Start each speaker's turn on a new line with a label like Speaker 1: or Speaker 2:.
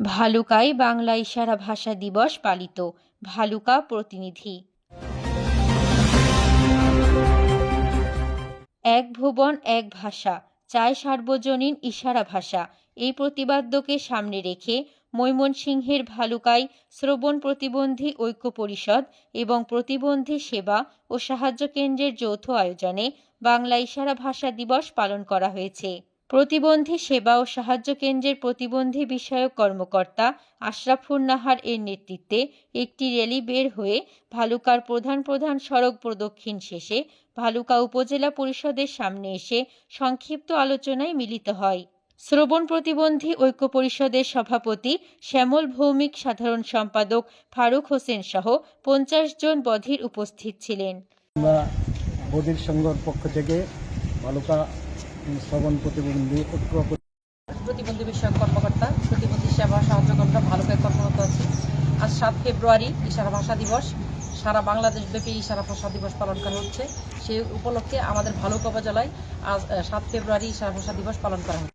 Speaker 1: ভালুকায় বাংলা ইশারা ভাষা দিবস পালিত ভালুকা প্রতিনিধি। এক ভুবন, এক ভাষা চায় সার্বজনীন ইশারা ভাষা। এই প্রতিবাদ্যকে সামনে রেখে ময়মনসিংহের ভালুকায় শ্রবণ প্রতিবন্ধী ঐক্য পরিষদ এবং প্রতিবন্ধী সেবা ও সাহায্য কেন্দ্রের যৌথ আয়োজনে বাংলা ইশারা ভাষা দিবস পালন করা হয়েছে। প্রতিবন্ধী সেবা ও সাহায্য কেন্দ্রের প্রতিবন্ধী বিষয়ক কর্মকর্তা আশরাফুর নাহার এর নেতৃত্বে একটি র্যালি বের হয়ে ভালুকার প্রধান প্রধান সড়ক প্রদক্ষিণ শেষে ভালুকা উপজেলা পরিষদের সামনে এসে সংক্ষিপ্ত আলোচনায় মিলিত হয়। শ্রবণ প্রতিবন্ধী ঐক্য পরিষদের সভাপতি শ্যামল ভৌমিক, সাধারণ সম্পাদক ফারুক হোসেন সহ পঞ্চাশ জন বধির উপস্থিত ছিলেন।
Speaker 2: বদির সংঘর পক্ষ থেকে বালুকা শ্রবণ প্রতিবন্ধী
Speaker 3: প্রতিবন্ধী বিষয়ক কর্মকর্তা, প্রতিবন্ধী সেবা ভালো করে কর্মরত আছি। আজ সাত ফেব্রুয়ারি, ইশারা ভাষা দিবস। সারা বাংলাদেশব্যাপী ইশারা ভাষা দিবস পালন করা হচ্ছে। সেই উপলক্ষে আমাদের ভালুকা উপজেলায় আজ সাত ফেব্রুয়ারি ইশারা ভাষা দিবস পালন করা হচ্ছে।